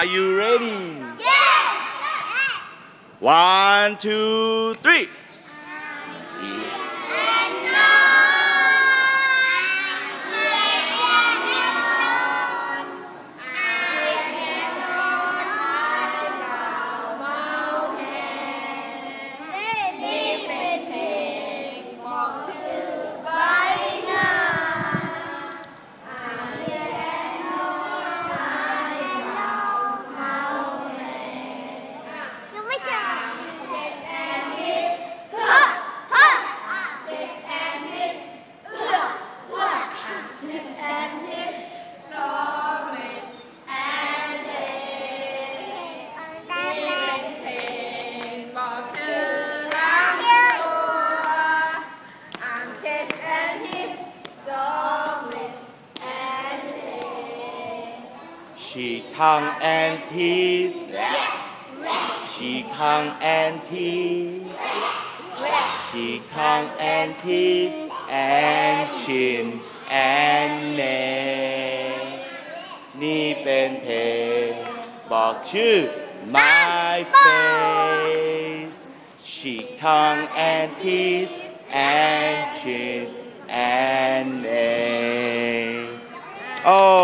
Are you ready? Yes! One, two, three. She tongue and teeth. She tongue and teeth. She tongue and teeth and chin and neck นี่เป็นเพลงบอกชื่อ My face She tongue and teeth and chin and neck Oh